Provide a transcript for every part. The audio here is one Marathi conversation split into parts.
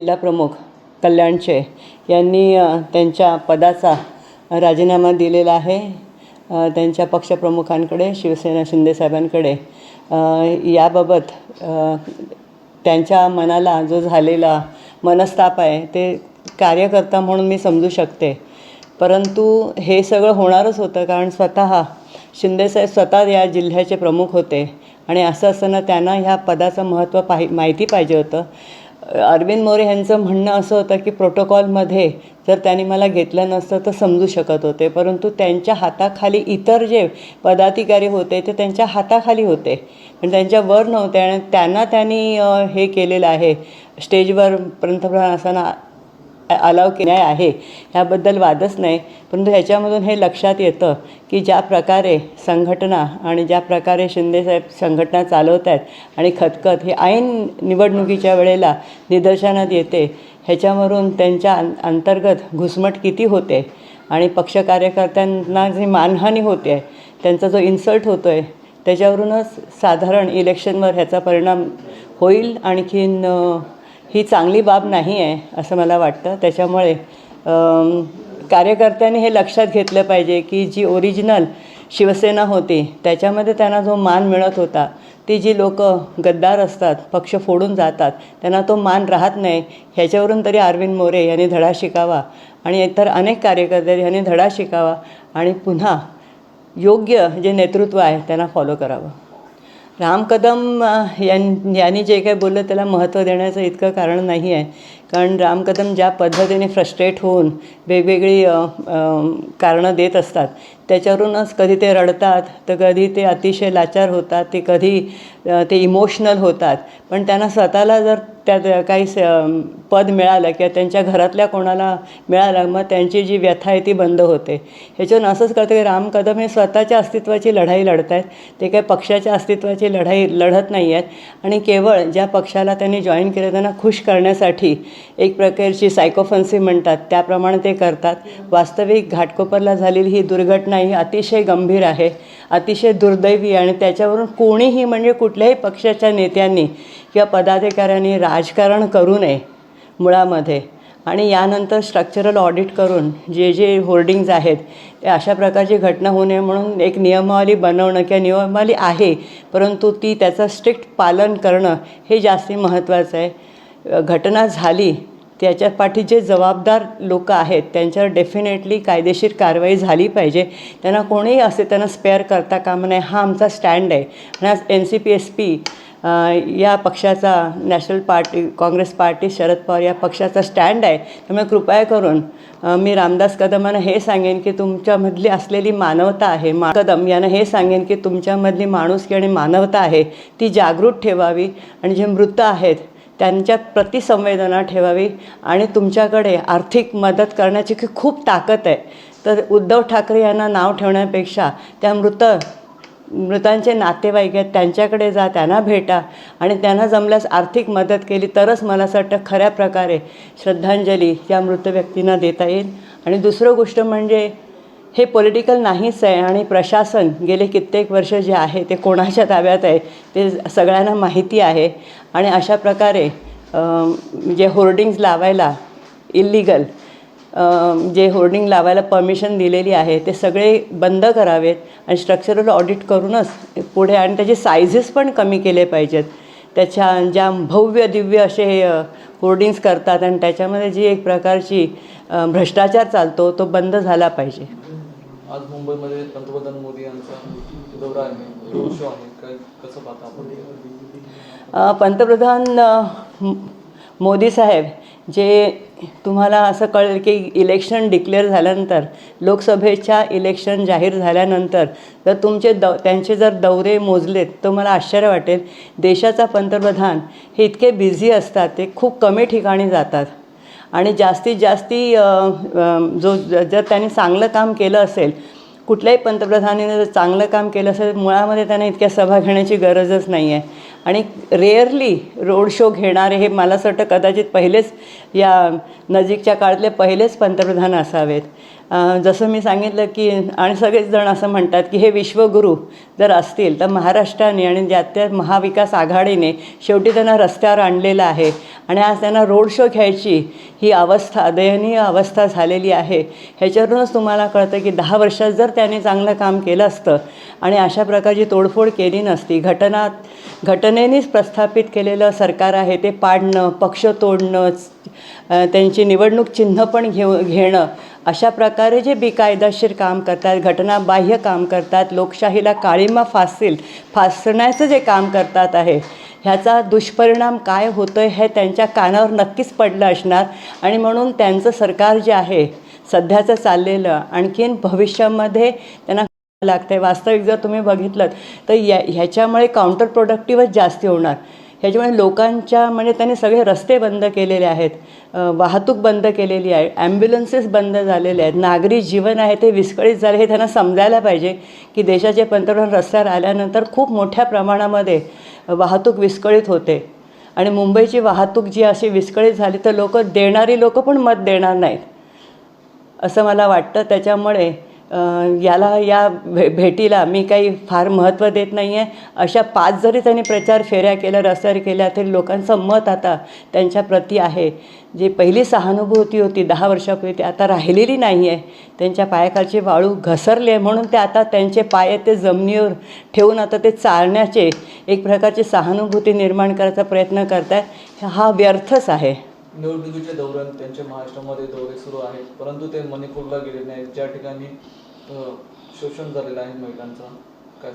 जिल्हा प्रमुख कल्याणचे यांनी त्यांच्या पदाचा राजीनामा दिलेला आहे. त्यांच्या पक्षप्रमुखांकडे शिवसेना शिंदेसाहेबांकडे याबाबत त्यांच्या मनाला जो झालेला मनस्ताप आहे ते कार्यकर्ता म्हणून मी समजू शकते. परंतु हे सगळं होणारच होतं कारण स्वतः शिंदेसाहेब स्वतः या जिल्ह्याचे प्रमुख होते. आणि असं असताना त्यांना ह्या पदाचं महत्त्व पाहि माहिती पाहिजे होतं. अरविंद मोरे यांचं म्हणणं असं होतं की प्रोटोकॉलमध्ये जर त्यांनी मला घेतलं नसतं तर समजू शकत होते. परंतु त्यांच्या हाताखाली इतर जे पदाधिकारी होते ते त्यांच्या हाताखाली होते. पण त्यांच्या वर नव्हते आणि त्यांना त्यांनी हे केलेलं आहे. स्टेजवर पंतप्रधान असताना अलाव की नाही आहे ह्याबद्दल वादच नाही परंतु ह्याच्यामधून हे लक्षात येतं की ज्या प्रकारे संघटना आणि ज्या प्रकारे शिंदेसाहेब संघटना चालवत आहेत आणि खतखत हे ऐन निवडणुकीच्या वेळेला निदर्शनात येते ह्याच्यावरून त्यांच्या अं अंतर्गत घुसमट किती होते आणि पक्ष कार्यकर्त्यांना जी मानहानी होते आहे त्यांचा जो इन्सल्ट होतो आहे त्याच्यावरूनच साधारण इलेक्शनवर ह्याचा परिणाम होईल आणखीन ही चांगली बाब नाही आहे असं मला वाटतं. त्याच्यामुळे कार्यकर्त्यांनी हे लक्षात घेतलं पाहिजे की जी ओरिजिनल शिवसेना होती त्याच्यामध्ये त्यांना जो मान मिळत होता ती जी लोक गद्दार असतात पक्ष फोडून जातात त्यांना तो मान राहत नाही ह्याच्यावरून तरी अरविंद मोरे यांनी धडा शिकावा आणि इतर अनेक कार्यकर्ते यांनी धडा शिकावा आणि पुन्हा योग्य जे नेतृत्व आहे त्यांना फॉलो करावं. राम कदम यां यांनी जे काही बोललं त्याला महत्त्व देण्याचं इतकं कारण नाही आहे. कारण राम कदम ज्या पद्धतीने फ्रस्ट्रेट होऊन वेगवेगळी कारणं देत असतात त्याच्यावरूनच कधी ते रडतात तर कधी ते अतिशय लाचार होतात ते कधी ते इमोशनल होतात. पण त्यांना स्वतःला जर त्यात काही स पद मिळालं किंवा त्यांच्या घरातल्या कोणाला मिळालं मग त्यांची जी व्यथा आहे ती बंद होते. ह्याच्यावरून असंच कळतं की राम कदम हे स्वतःच्या अस्तित्वाची लढाई लढत आहेत ते काही पक्षाच्या अस्तित्वाची लढाई लढत नाही आहेत आणि केवळ ज्या पक्षाला त्यांनी जॉईन केलं त्यांना खुश करण्यासाठी एक प्रकारची सायकोफन्सी म्हणतात. त्याप्रमाणे ते करतात. वास्तविक घाटकोपरला झालेली ही दुर्घटना नाही अतिशय गंभीर आहे अतिशय दुर्दैवी आणि त्याच्यावरून कोणीही म्हणजे कुठल्याही पक्षाच्या नेत्यांनी किंवा पदाधिकाऱ्यांनी राजकारण करू नये मुळामध्ये. आणि यानंतर स्ट्रक्चरल ऑडिट करून जे जे होर्डिंग्ज आहेत ते अशा प्रकारची घटना होऊ नये म्हणून एक नियमावली बनवणं किंवा नियमावली आहे परंतु ती त्याचं स्ट्रिक्ट पालन करणं हे जास्ती महत्त्वाचं आहे. घटना झाली त्याच्या पाठी जे जबाबदार लोक आहेत. त्यांच्यावर डेफिनेटली कायदेशीर कारवाई झाली पाहिजे. त्यांना कोणीही असे त्यांना स्पेअर करता कामा नये. हा आमचा स्टँड आहे. आणि आज N C P S P या पक्षाचा national party congress party Sharad Pawar या पक्षाचा स्टँड आहे. त्यामुळे कृपया करून मी रामदास कदमांना हे सांगेन की तुमच्यामधली असलेली मानवता आहे. मा कदम यांना हे सांगेन की तुमच्यामधली माणुसकी आणि मानवता आहे. ती जागृत ठेवावी. आणि जे मृत आहेत त्यांच्यात प्रतिसंवेदना ठेवावी आणि तुमच्याकडे आर्थिक मदत करण्याची की खूप ताकद आहे. तर उद्धव ठाकरे यांना नाव ठेवण्यापेक्षा त्या मृत मृतांचे नातेवाईक आहेत त्यांच्याकडे जा त्यांना भेटा आणि त्यांना जमल्यास आर्थिक मदत केली तरच मला असं वाटतं खऱ्या प्रकारे श्रद्धांजली या मृत व्यक्तींना देता येईल. आणि दुसरं गोष्ट म्हणजे हे पॉलिटिकल नाहीच आहे आणि प्रशासन गेले कित्येक वर्ष जे आहे ते कोणाच्या ताब्यात आहे ते सगळ्यांना माहिती आहे. आणि अशा प्रकारे जे होर्डिंग्ज लावायला इल्लिगल जे होर्डिंग लावायला परमिशन दिलेली आहे ते सगळे बंद करावेत आणि स्ट्रक्चरल ऑडिट करूनच पुढे आणि त्याचे सायझेस पण कमी केले पाहिजेत. त्याच्या ज्या भव्य दिव्य असे होर्डिंग्स करतात आणि त्याच्यामध्ये जी एक प्रकारची भ्रष्टाचार चालतो तो बंद झाला पाहिजे. आज मुंबईमध्ये पंतप्रधान मोदी यांचा दौरा आहे रोड शो आहे. कसं पाहता पंतप्रधान मोदी साहेब जे तुम्हाला असं कळेल की इलेक्शन डिक्लेअर झाल्यानंतर लोकसभेच्या इलेक्शन जाहीर झाल्यानंतर जर तुमचे दौ त्यांचे जर दौरे मोजलेत तर मला आश्चर्य वाटेल. देशाचा पंतप्रधान हे इतके बिझी असतात ते खूप कमी ठिकाणी जातात. आणि जास्तीत जास्ती जो जर त्यांनी चांगलं काम केलं असेल कुठल्याही पंतप्रधानाने जर चांगलं काम केलं असेल मुळामध्ये त्यांना इतक्या सभा घेण्याची गरजच नाही आहे आणि रेअरली रोड शो घेणारे हे मला असं वाटतं कदाचित पहिलेच या नजीकच्या काळातले पहिलेच पंतप्रधान असावेत. जसं मी सांगितलं की आणि सगळेच जण असं म्हणतात की हे विश्वगुरू जर असतील तर महाराष्ट्राने आणि ज्या त्या महाविकास आघाडीने शेवटी त्यांना रस्त्यावर आणलेलं आहे आणि आज त्यांना रोड शो घ्यायची ही अवस्था दयनीय अवस्था झालेली आहे. ह्याच्यावरूनच तुम्हाला कळतं की दहा वर्षात जर त्याने चांगलं काम केलं असतं आणि अशा प्रकारची तोडफोड केली नसती घटना सेनेनेच प्रस्थापित केलेलं सरकार आहे ते पाडणं पक्ष तोडणं त्यांची निवडणूक चिन्ह पण घेऊ घेणं अशा प्रकारे जे बेकायदेशीर काम करतात घटनाबाह्य काम करतात लोकशाहीला काळीमा फासील फासण्याचं जे काम करतात आहे ह्याचा दुष्परिणाम काय होतो आहे हे त्यांच्या कानावर नक्कीच पडलं असणार आणि म्हणून त्यांचं सरकार जे आहे सध्याचं चाललेलं आणखीन भविष्यामध्ये त्यांना लागतं आहे वास्तविक जर तुम्ही बघितलं तर या ह्याच्यामुळे काउंटर प्रोडक्टिव्हच जास्त होणार. ह्याच्यामुळे लोकांच्या म्हणजे त्यांनी सगळे रस्ते बंद केलेले आहेत वाहतूक बंद केलेली आहे ॲम्ब्युलन्सेस बंद झालेले आहेत नागरी जीवन आहे ते विस्कळीत झाले हे त्यांना समजायला पाहिजे की देशाचे पंतप्रधान रस्त्यावर आल्यानंतर खूप मोठ्या प्रमाणामध्ये वाहतूक विस्कळीत होते. आणि मुंबईची वाहतूक जी अशी विस्कळीत झाली तर लोक देणारी लोक पण मत देणार नाहीत. असं मला वाटतं. त्याच्यामुळे याला या भे भेटीला मी काही फार महत्त्व देत नाही आहे अशा पाच जरी त्यांनी प्रचार फेऱ्या केल्या रस्त्यावर केल्या तरी लोकांचं मत आता त्यांच्या प्रती आहे. जी पहिली सहानुभूती होती दहा वर्षापूर्वी ती आता राहिलेली नाही आहे त्यांच्या पायाखालची वाळू घसरली आहे म्हणून ते आता त्यांचे पाय ते जमिनीवर ठेवून आता ते चालण्याचे एक प्रकारची सहानुभूती निर्माण करायचा प्रयत्न करत आहेत हा व्यर्थच आहे. निवडणुकीचे दौऱ्यात त्यांचे महाराष्ट्रामध्ये दौरे सुरू आहेत. परंतु ते मणिपूरला गेले नाहीत. ज्या ठिकाणी शोषण झालेलं आहे महिलांचं काय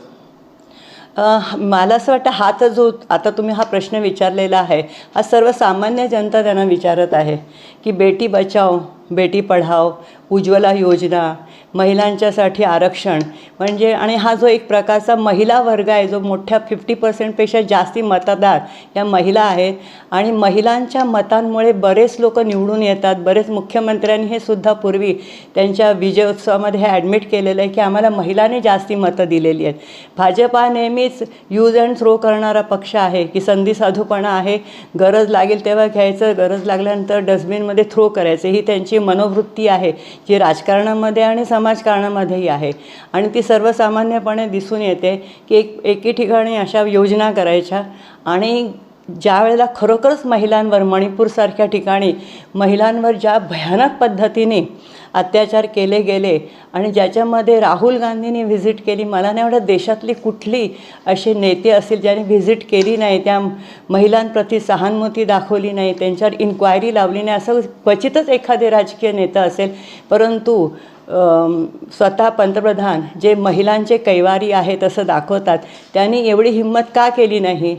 मला असं वाटतं हा तर जो आता तुम्ही हा प्रश्न विचारलेला आहे हा सर्वसामान्य जनता त्यांना विचारत आहे की बेटी बचाव बेटी पढाव उज्ज्वला योजना महिलांच्यासाठी आरक्षण म्हणजे आणि हा जो एक प्रकारचा महिला वर्ग आहे जो मोठ्या फिफ्टी पर्सेंटपेक्षा जास्ती मतदार या महिला आहेत आणि महिलांच्या मतांमुळे बरेच लोक निवडून येतात. बरेच मुख्यमंत्र्यांनी हे सुद्धा पूर्वी त्यांच्या विजयोत्सवामध्ये हे ॲडमिट केलेलं आहे की आम्हाला महिलांनी जास्ती मतं दिलेली आहेत. भाजपा नेहमीच यूज अँड थ्रो करणारा पक्ष आहे की संधी साधूपणा आहे. गरज लागेल तेव्हा घ्यायचं गरज लागल्यानंतर डस्टबिनमध्ये थ्रो करायचं. ही त्यांची मनोवृत्ती आहे जी राजकारणामध्ये आणि समाजकारणामध्येही आहे. आणि ती सर्वसामान्यपणे दिसून येते की एक एके ठिकाणी अशा योजना करायच्या आणि ज्या वेळेला खरोखरच महिलांवर मणिपूरसारख्या ठिकाणी महिलांवर ज्या भयानक पद्धतीने अत्याचार केले गेले आणि ज्याच्यामध्ये राहुल गांधींनी व्हिजिट केली मला नाही वाटत देशातली कुठली असे नेते असतील ज्याने व्हिजिट केली नाही त्या महिलांप्रती सहानुभूती दाखवली नाही त्यांच्यावर इन्क्वायरी लावली नाही असं क्वचितच एखादे राजकीय नेता असेल. परंतु स्वतः पंतप्रधान जे महिलांचे कैवारी आहेत असं दाखवतात त्यांनी एवढी हिंमत का केली नाही?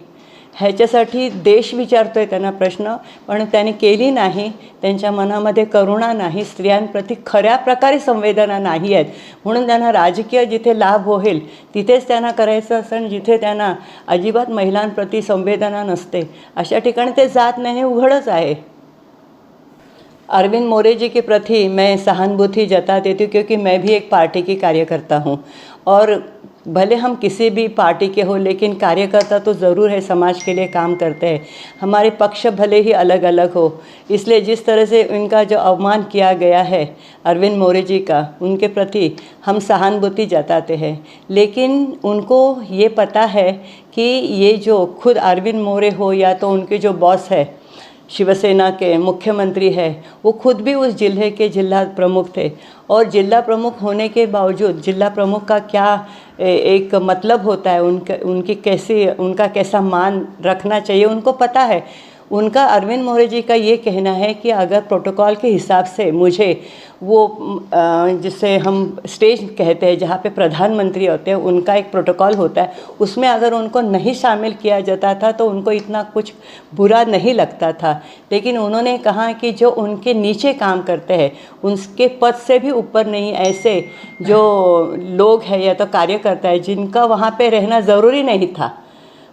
ह्याच्यासाठी देश विचारतो आहे त्यांना प्रश्न पण त्यांनी केली नाही. त्यांच्या मनामध्ये करुणा नाही. स्त्रियांप्रती खऱ्या प्रकारे संवेदना नाही आहेत. म्हणून त्यांना राजकीय जिथे लाभ होईल तिथेच त्यांना करायचं असं आणि जिथे त्यांना अजिबात महिलांप्रती संवेदना नसते अशा ठिकाणी ते जात नाही हे उघडच आहे. अरविंद मोरे जी के प्रति मैं सहानुभूति जता देती हूँ क्योंकि मैं भी एक पार्टी की कार्यकर्ता हूँ. और भले हम किसी भी पार्टी के हो, लेकिन कार्यकर्ता तो ज़रूर है, समाज के लिए काम करते हैं। हमारे पक्ष भले ही अलग अलग हो, इसलिए जिस तरह से उनका जो अवमान किया गया है, अरविंद मोरे जी का, उनके प्रति हम सहानुभूति जताते हैं। लेकिन उनको ये पता है कि ये जो खुद अरविंद मोरे हो, या तो उनके जो बॉस है शिवसेना के मुख्यमंत्री है। वो खुद भी उस ज़िले के जिला प्रमुख थे। और जिला प्रमुख होने के बावजूद जिला प्रमुख का क्या एक मतलब होता है? उनका, उनकी कैसी, उनका कैसा मान रखना चाहिए? उनको पता है। उनका अरविंद मोरे जी का ये कहना है कि अगर प्रोटोकॉल के हिसाब से मुझे वो जिसे हम स्टेज कहते हैं, जहाँ पे प्रधानमंत्री होते हैं, उनका एक प्रोटोकॉल होता है, उसमें अगर उनको नहीं शामिल किया जाता था तो उनको इतना कुछ बुरा नहीं लगता था। लेकिन उन्होंने कहा कि जो उनके नीचे काम करते हैं, उनके पद से भी ऊपर नहीं, ऐसे जो लोग हैं या तो कार्यकर्ता है, जिनका वहाँ पर रहना ज़रूरी नहीं था,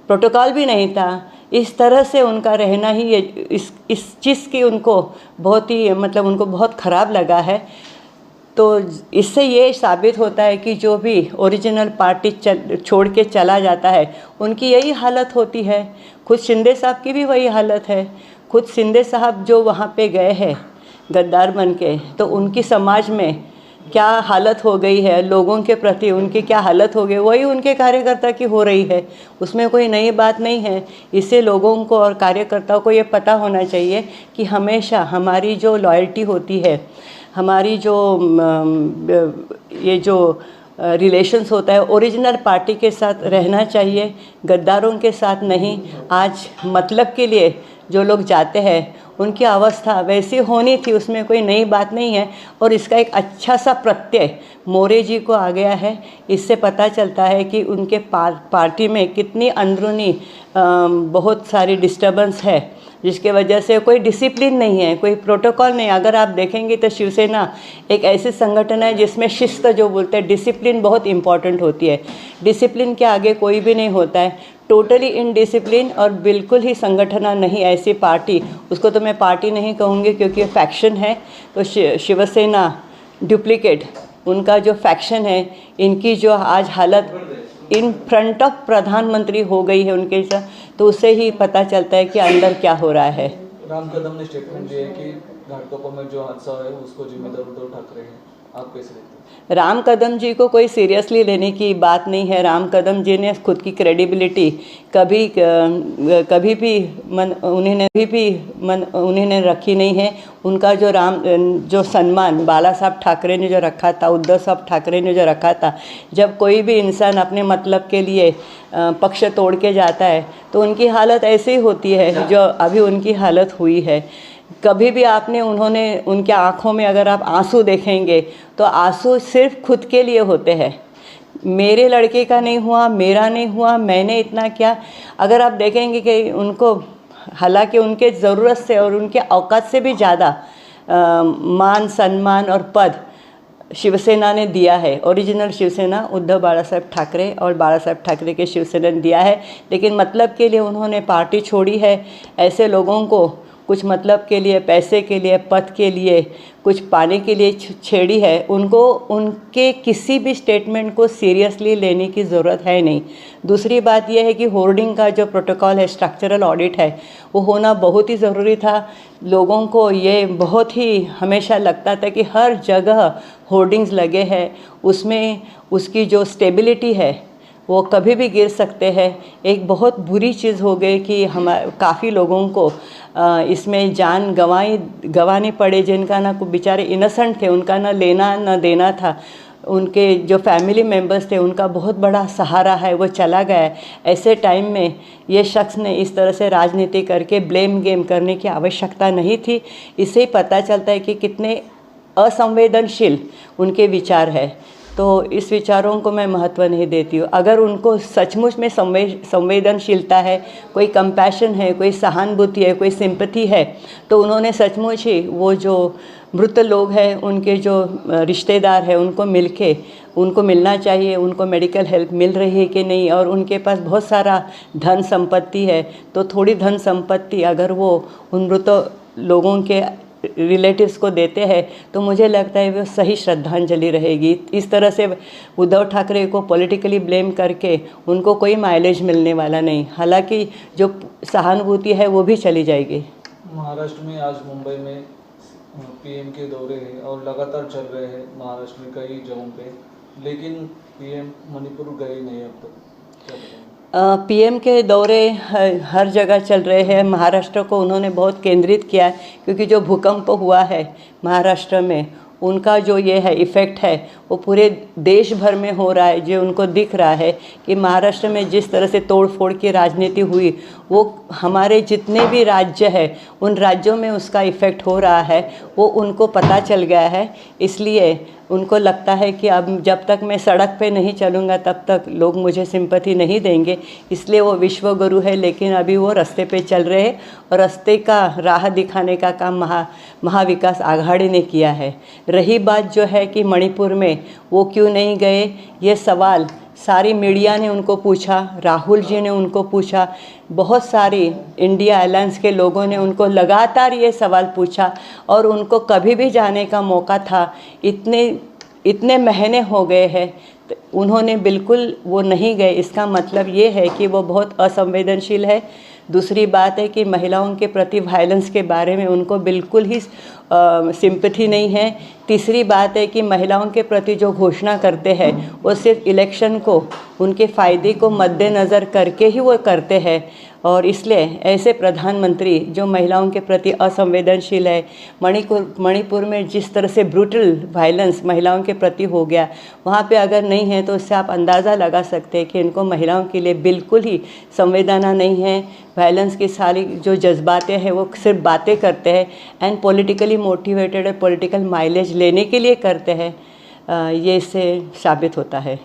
प्रोटोकॉल भी नहीं था इस तरह से उनका रहना ही ये, इस इस चीज़ की उनको बहुत ही मतलब उनको बहुत ख़राब लगा है। तो इससे ये साबित होता है कि जो भी ओरिजिनल पार्टी चल, छोड़ के चला जाता है, उनकी यही हालत होती है। खुद शिंदे साहब की भी वही हालत है। खुद शिंदे साहब जो वहाँ पे गए हैं, गद्दार बन के तो उनकी समाज में क्या हालत हो गई है, लोगों के प्रति उनकी क्या हालत हो गई, वही उनके कार्यकर्ता की हो रही है। उसमें कोई नई बात नहीं है। इससे लोगों को और कार्यकर्ताओं को ये पता होना चाहिए कि हमेशा हमारी जो लॉयल्टी होती है, हमारी जो ये जो रिलेशंस होता है ओरिजिनल पार्टी के साथ रहना चाहिए, गद्दारों के साथ नहीं। आज मतलब के लिए जो लोग जाते हैं उनकी अवस्था वैसी होनी थी उसमें कोई नई बात नहीं है। और इसका एक अच्छा सा प्रत्यय मोरे जी को आ गया है। इससे पता चलता है कि उनके पार, पार्टी में कितनी अंदरूनी बहुत सारी डिस्टर्बेंस है। जिसके वजह से कोई डिसिप्लिन नहीं है, कोई प्रोटोकॉल नहीं। अगर आप देखेंगे तो शिवसेना एक ऐसे संगठन है जिसमें शिस्त जो बोलते हैं डिसिप्लिन बहुत इंपॉर्टेंट होती है। डिसिप्लिन के आगे कोई भी नहीं होता है। टोटली इनडिसिप्लिन और बिल्कुल ही संगठना नहीं, ऐसी पार्टी उसको तो मैं पार्टी नहीं कहूँगी क्योंकि फैक्शन है। तो शिवसेना डुप्लीकेट उनका जो फैक्शन है, इनकी जो आज हालत इन फ्रंट ऑफ़ प्रधानमंत्री हो गई है उनके साथ तो उससे ही पता चलता है कि अंदर क्या हो रहा है। राम कदम ने स्टेटमेंट दिया है कि घाटकोपर में जो हादसा है, उसको जिम्मेदार उद्धव ठाकरे हैं। आप कैसे देखते राम कदम जी को कोई सीरियसली लेने की बात नहीं है। राम कदम जी ने खुद की क्रेडिबिलिटी कभी कभी भी मन उन्होंने कभी भी मन उन्होंने रखी नहीं है। उनका जो राम जो सम्मान बाला साहब ठाकरे ने जो रखा था उद्धव साहब ठाकरे ने जो रखा था जब कोई भी इंसान अपने मतलब के लिए पक्ष तोड़ के जाता है तो उनकी हालत ऐसी होती है जो अभी उनकी हालत हुई है। कभी भी आपने, उन्होंने, उनके आँखों में अगर आप आँसू देखेंगे तो आँसू सिर्फ़ खुद के लिए होते हैं। मेरे लड़के का नहीं हुआ, मेरा नहीं हुआ, मैंने इतना क्या। अगर आप देखेंगे कि उनको, हालाँकि उनके ज़रूरत से और उनके औकात से भी ज़्यादा मान, सम्मान और पद शिवसेना ने दिया है। ओरिजिनल शिवसेना उद्धव बाला साहब ठाकरे और बाला साहब ठाकरे के शिवसेना ने दिया है। लेकिन मतलब के लिए उन्होंने पार्टी छोड़ी है। ऐसे लोगों को कुछ मतलब के लिए, पैसे के लिए, पद के लिए, कुछ पाने के लिए छेड़ी है, उनको, उनके किसी भी स्टेटमेंट को सीरियसली लेने की ज़रूरत है नहीं। दूसरी बात यह है कि होर्डिंग का जो प्रोटोकॉल है स्ट्रक्चरल ऑडिट है, वो होना बहुत ही ज़रूरी था। लोगों को ये बहुत ही हमेशा लगता था कि हर जगह होर्डिंग्स लगे हैं। उसमें, उसकी जो स्टेबिलिटी है वो कभी भी गिर सकते हैं। एक बहुत बुरी चीज़ हो गई कि हम, काफ़ी लोगों को इसमें जान गंवाई, गंवानी पड़े जिनका ना बेचारे इनोसेंट थे, उनका ना लेना, ना देना था। उनके जो फैमिली मेंबर्स थे, उनका बहुत बड़ा सहारा है, वो चला गया। है ऐसे टाइम में ये शख्स ने इस तरह से राजनीति करके ब्लेम गेम करने की आवश्यकता नहीं थी। इससे ही पता चलता है कि कितने असंवेदनशील उनके विचार है। तो इस विचारों को मैं महत्व नहीं देती हूँ। अगर उनको सचमुच में संवे, संवेदनशीलता है, कोई कंपैशन है, कोई सहानुभूति है, कोई सिंपथी है तो उन्होंने सचमुच ही वो जो मृत लोग हैं, उनके जो रिश्तेदार हैं, उनको मिलके, उनको मिलना चाहिए, उनको मेडिकल हेल्प मिल रही है कि नहीं, और उनके पास बहुत सारा धन संपत्ति है तो थोड़ी धन संपत्ति अगर वो उन मृत लोगों के रिलेटिव्स को देते हैं तो मुझे लगता है वो सही श्रद्धांजलि रहेगी। इस तरह से उद्धव ठाकरे को पॉलिटिकली ब्लेम करके उनको कोई माइलेज मिलने वाला नहीं। हालाँकि जो सहानुभूति है, वो भी चली जाएगी। महाराष्ट्र में आज मुंबई में पीएम के दौरे हैं और लगातार चल रहे हैं महाराष्ट्र में कई जगहों पे, लेकिन पीएम मणिपुर गए नहीं अब तक। बताएँगे पीएम के दौरे हर जगह चल रहे हैं। महाराष्ट्र को उन्होंने बहुत केंद्रित किया है, क्योंकि जो भूकंप हुआ है महाराष्ट्र में, उनका जो ये है, इफ़ेक्ट है वो पूरे देश भर में हो रहा है, जो उनको दिख रहा है कि महाराष्ट्र में जिस तरह से तोड़ फोड़ की राजनीति हुई, वो हमारे जितने भी राज्य है, उन राज्यों में उसका इफ़ेक्ट हो रहा है, वो उनको पता चल गया है। इसलिए उनको लगता है कि अब जब तक मैं सड़क पे नहीं चलूँगा, तब तक लोग मुझे सिंपति नहीं देंगे। इसलिए वो विश्व गुरु है, लेकिन अभी वो रास्ते पे चल रहे हैं और रास्ते का राह दिखाने का काम महा, महाविकास आघाड़ी ने किया है। रही बात जो है कि मणिपुर में वो क्यों नहीं गए? ये सवाल सारी मीडिया ने उनको पूछा, राहुल जी ने उनको पूछा, बहुत सारी इंडिया अलायंस के लोगों ने उनको लगातार ये सवाल पूछा और उनको कभी भी जाने का मौका था। इतने इतने महीने हो गए हैं तो उन्होंने बिल्कुल वो नहीं गए। इसका मतलब ये है कि वो बहुत असंवेदनशील है। दूसरी बात है कि महिलाओं के प्रति वायलेंस के बारे में उनको बिल्कुल ही सिंपथी नहीं है। तीसरी बात है कि महिलाओं के प्रति जो घोषणा करते हैं, वो सिर्फ़ इलेक्शन को, उनके फ़ायदे को मद्देनज़र करके ही वो करते हैं। और इसलिए ऐसे प्रधानमंत्री जो महिलाओं के प्रति असंवेदनशील है, मणिपुर मणिपुर में जिस तरह से ब्रूटल वायलेंस महिलाओं के प्रति हो गया, वहाँ पे अगर नहीं है तो उससे आप अंदाज़ा लगा सकते हैं कि इनको महिलाओं के लिए बिल्कुल ही संवेदना नहीं है। वायलेंस की सारी जो जज्बातें हैं, वो सिर्फ़ बातें करते हैं। And politically motivated political mileage लेने के लिए करते हैं ये इससे साबित होता है।